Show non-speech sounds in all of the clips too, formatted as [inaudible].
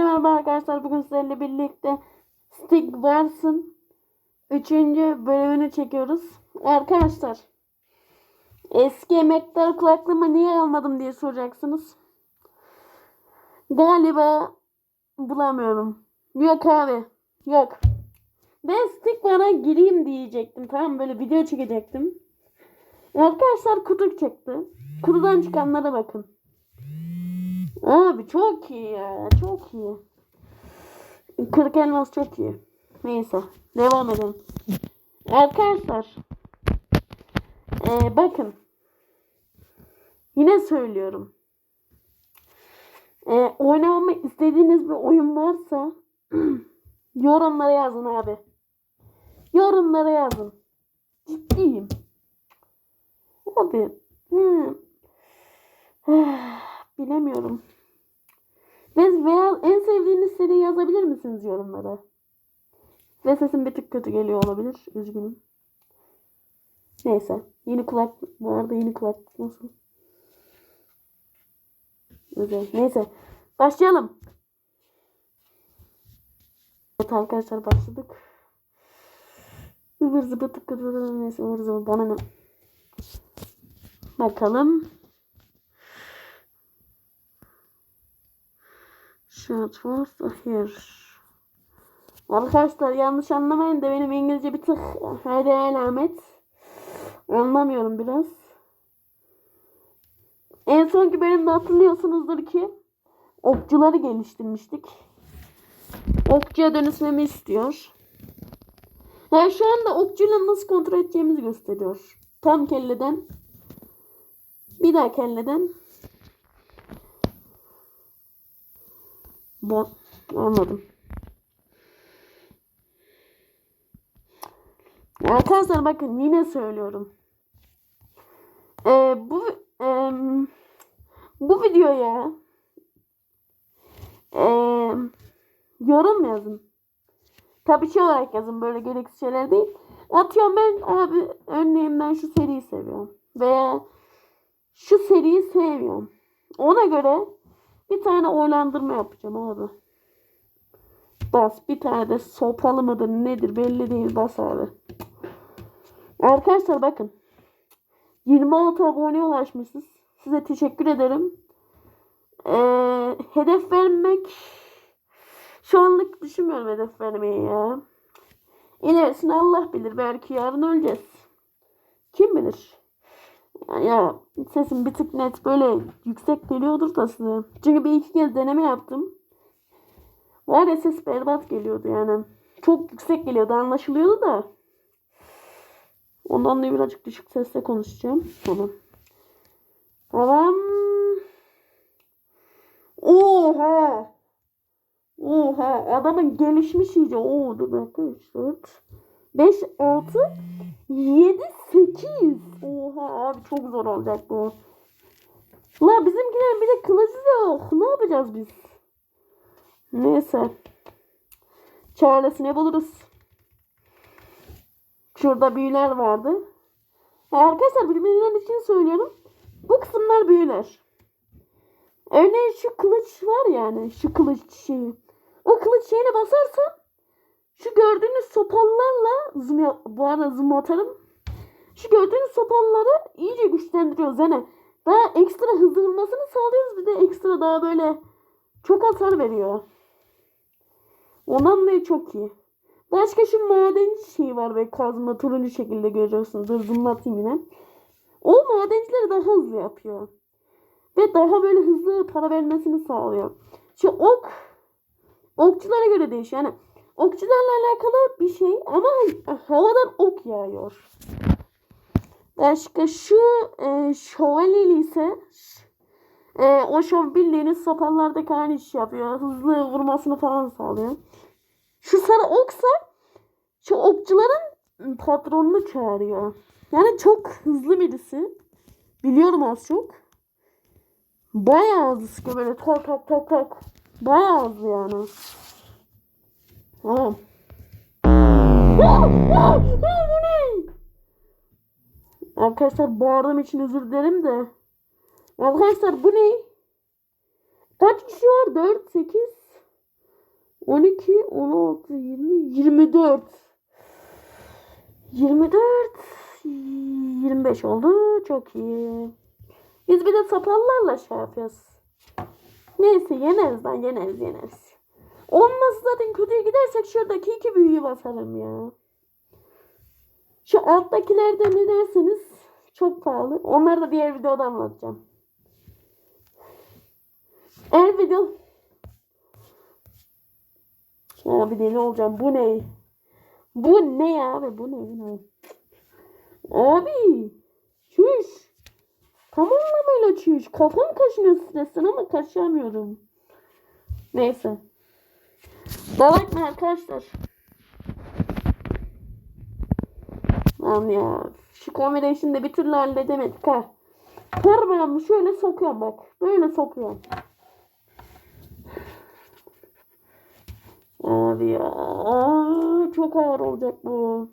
Merhaba arkadaşlar. Bugün sizlerle birlikte Stick Wars'ın 3. bölümünü çekiyoruz. Arkadaşlar eski emektar kulaklığımı niye almadım diye soracaksınız. Galiba bulamıyorum. Yok abi. Yok. Ben Stick Wars'a gireyim diyecektim. Tamam böyle video çekecektim. Arkadaşlar kutu çıktı. Kutudan çıkanlara bakın. Abi çok iyi ya. Çok iyi. Kırık elmas çok iyi. Neyse. Devam edelim. Arkadaşlar. Ee, bakın. Yine söylüyorum. Ee, oynamamı istediğiniz bir oyun varsa [clears throat] yorumlara yazın abi. Yorumlara yazın. Ciddiyim. Abi. Hmm. [sighs] Bilemiyorum. Ve veya en sevdiğiniz seri yazabilir misiniz yorumlara? Ve sesim bir tık kötü geliyor olabilir. Üzgünüm. Neyse. Yeni kulak bu arada yeni kulak nasıl? Güzel. Neyse. Başlayalım. Evet arkadaşlar başladık. Ivır zıbı tık tık neyse ıvır zıbı bana ne? Bakalım. Short was here. Arkadaşlar yanlış anlamayın da benim İngilizce bir tık haydi alamet. Anlamıyorum biraz. En sonki bölümde hatırlıyorsunuzdur ki okçuları geliştirmiştik. Okçuya dönüşmemi istiyor. Yani şu anda okçuyla nasıl kontrol edeceğimizi gösteriyor. Tam kelleden. Bir daha kelleden. Bu anladım. Arkadaşlar bakın yine söylüyorum. Ee, bu e, bu videoya e, yorum yazın. Tabii şey olarak yazın böyle gereksiz şeyler değil. Atıyorum ben abi örneğin ben şu seriyi seviyorum. Veya şu seriyi sevmiyorum. Ona göre bir tane oylandırma yapacağım abi. Bas bir tane de sopalı mıdır nedir belli değil bas abi. Arkadaşlar bakın. 26 abone ulaşmışız. Size teşekkür ederim. Ee, hedef vermek şu anlık düşünmüyorum hedef vermeyi ya. İlerisini Allah bilir. Belki yarın öleceğiz. Kim bilir? Ya, sesim bir tık net böyle yüksek geliyordur da size. Çünkü bir iki kez deneme yaptım. Var ya ses berbat geliyordu yani. Çok yüksek geliyordu anlaşılıyordu da. Ondan da birazcık düşük sesle konuşacağım. Tamam. Tamam. Oha. Oha. Adamın gelişmiş iyice. Oo dur dakika. 3, 4, 5, 6, 7, 8. Oha abi çok zor olacak bu. La bizimkilerin bir de kılıcı yok. Ne yapacağız biz? Neyse. Çaresine buluruz. Şurada büyüler vardı. Arkadaşlar bilmeyenler için söylüyorum. Bu kısımlar büyüler. Örneğin şu kılıç var yani. Şu kılıç şeyi. O kılıç şeyine basarsan şu gördüğünüz sopalarla zoom, bu arada zoom atarım. Şu gördüğünüz sopaları iyice güçlendiriyoruz. Yani daha ekstra hızlı sağlıyoruz. Bir de ekstra daha böyle çok hasar veriyor. Ondan dolayı çok iyi. Başka şu madenci şey var ve kazma turuncu şekilde görüyorsunuz. Zoomlatayım yine. O madencileri daha hızlı yapıyor. Ve daha böyle hızlı para vermesini sağlıyor. Şu ok okçulara göre değişiyor. Yani okçularla alakalı bir şey ama havadan ok yağıyor. Başka şu e, şövalyeli ise e, o şov bildiğiniz sapanlardaki aynı iş yapıyor. Hızlı vurmasını falan sağlıyor. Şu sarı oksa şu okçuların patronunu çağırıyor. Yani çok hızlı birisi. Biliyorum az çok. Bayağı hızlı böyle tak tak tak tak. Bayağı hızlı yani. Tamam. bu ne? Arkadaşlar bağırdığım için özür dilerim de. Arkadaşlar bu ne? Kaç kişi var? 4, 8, 12, 16, 20, 24. 24, 25 oldu. Çok iyi. Biz bir de sapanlarla şey yapıyoruz. Neyse yeneriz lan yeneriz yeneriz. Olmaz zaten kötüye gidersek şuradaki iki büyüyü basarım ya. Şu alttakilerde ne dersiniz? Çok pahalı. Onları da diğer videoda anlatacağım. Eğer video... Abi deli olacağım. Bu ne? Bu ne abi? Bu ne? Bu ne? Abi. Çüş. Tamamlamayla çüş. Kafam kaşınıyor stresten ama kaşıyamıyorum. Neyse. Dalak mı arkadaşlar? Lan ya. Şu kamerayı şimdi bir türlü halledemedik ha. Parmağımı şöyle sokuyorum bak. Böyle sokuyorum. Abi ya. Çok ağır olacak bu.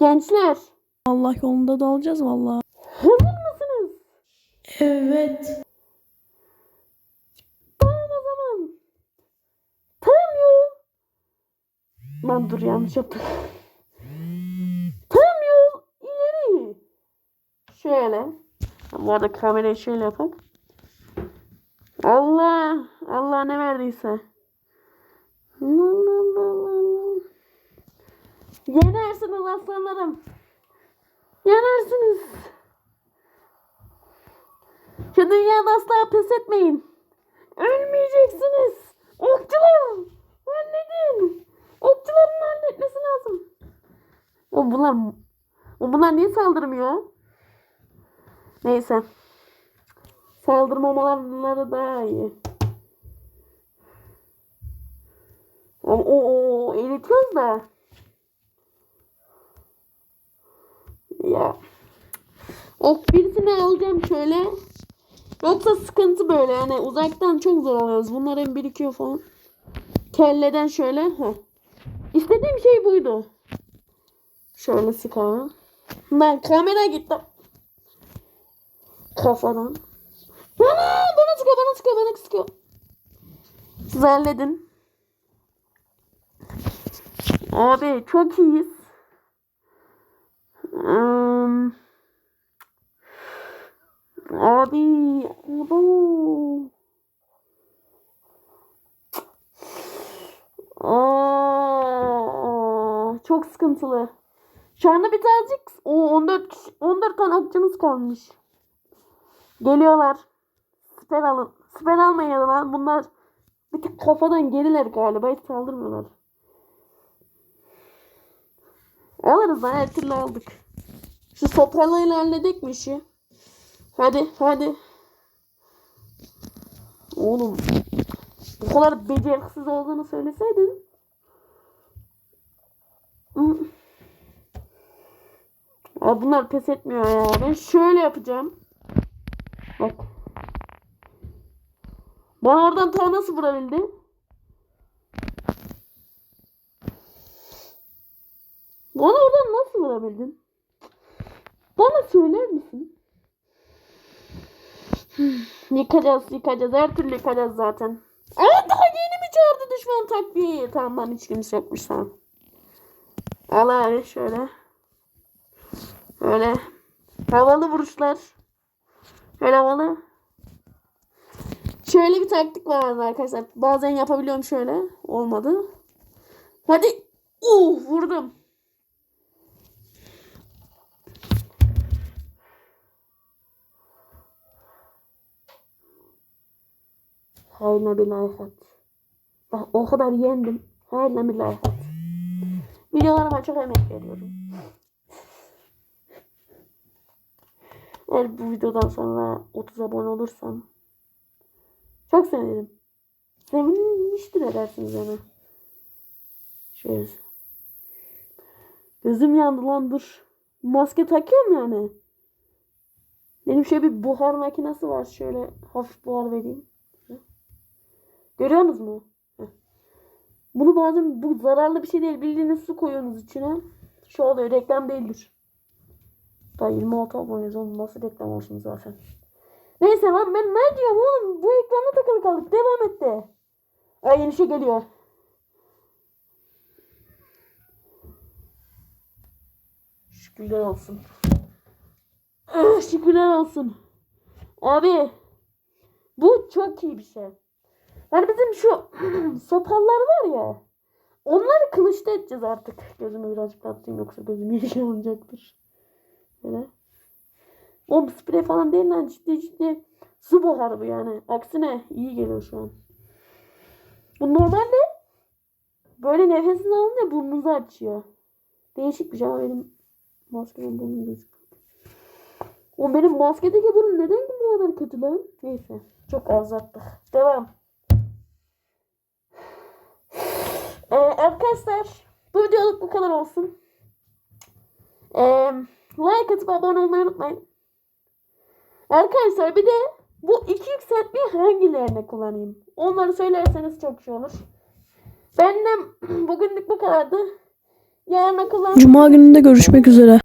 Gençler. Allah yolunda da alacağız valla. Hazır mısınız? Evet. Tamam o zaman. Tamam yol. Lan dur yanlış yaptım. Tam yol ileri. Şöyle. Bu arada kamerayı şöyle yapak. Allah. Allah ne verdiyse. Yenersiniz aslanlarım. Yenersiniz. Şu dünyada asla pes etmeyin. Ölmeyeceksiniz. Okçular. Halledin. Okçuların halletmesi lazım. O bunlar o bunlar niye saldırmıyor? Neyse. Saldırmamaları daha iyi. O, o, o eritiyoruz da. Ya. Of birisini alacağım şöyle. Yoksa sıkıntı böyle yani uzaktan çok zor alıyoruz. Bunlar hem birikiyor falan. Kelleden şöyle. Heh. İstediğim şey buydu. Şöyle sıkalım. Lan kamera gitti. Kafadan. Bana, bana sıkıyor, bana sıkıyor, bana sıkıyor. Siz halledin. Abi çok iyiyiz. Hmm. Abi. Abo. Aa, çok sıkıntılı. Şu anda bir tanecik o 14 kişi- 14 tane okçumuz kalmış. Geliyorlar. Siper alın. Siper almayın lan. Bunlar bir tık kafadan geriler galiba. Hiç saldırmıyorlar. Alırız lan her türlü aldık. Şu sopralayla halledek mi işi? Hadi hadi. Oğlum. Bu kadar beceriksiz olduğunu söyleseydin. Abi bunlar pes etmiyor ya. Ben şöyle yapacağım. Bak. Bana oradan ta nasıl vurabildi? Bana oradan nasıl vurabildin? Bana söyler misin? [sighs] Yıkacağız yıkacağız. Her türlü yıkacağız zaten. Aa daha yeni mi çağırdı düşman takviyeyi? Tamam lan hiç kimse yokmuş tamam. Al abi şöyle. Öyle. Havalı vuruşlar. Şöyle havalı. Şöyle bir taktik var arkadaşlar. Bazen yapabiliyorum şöyle. Olmadı. Hadi. Uh vurdum. Hayırlı bir like at. Bak o kadar yendim. Hayırlı bir like at. Videolarıma çok emek veriyorum. Eğer bu videodan sonra 30 abone olursam çok sevinirim. Sevinmiştir edersiniz yani. Şöyle. Gözüm yandı lan dur. Maske takıyorum yani. Benim şöyle bir buhar makinesi var. Şöyle hafif buhar vereyim. Görüyorsunuz mu? Heh. Bunu bazen bu zararlı bir şey değil. Bildiğiniz su koyuyorsunuz içine. Şu oluyor. Reklam değildir. Daha 26 aboneyiz oğlum. Nasıl reklam olsun zaten. Neyse lan ben ne diyorum oğlum? Bu ekranda takılı kaldım. Ay yeni şey geliyor. Şükürler olsun. Ah, Şükürler olsun. Abi bu çok iyi bir şey. Yani bizim şu [clears throat] sopalar var ya. Onları kılıçta edeceğiz artık. Gözümü birazcık atayım yoksa gözüm [laughs] yaşanacaktır. Böyle. O sprey falan değil lan ciddi ciddi su buharı bu yani. Aksine iyi geliyor şu an. Bu normalde böyle nefesini alınca burnunuzu açıyor. Değişik bir şey ama benim maskemin burnum gözüküyor. O benim maskedeki burnum neden bu kadar kötü lan? Neyse. Çok azalttık. Devam. Ee, arkadaşlar bu videoluk bu kadar olsun. Ee, like atıp abone olmayı unutmayın. Arkadaşlar bir de bu iki yükseltmeyi hangilerine kullanayım? Onları söylerseniz çok şey olur. Benden [clears throat] bugünlük bu kadardı. Yarın kullan. Cuma gününde görüşmek üzere.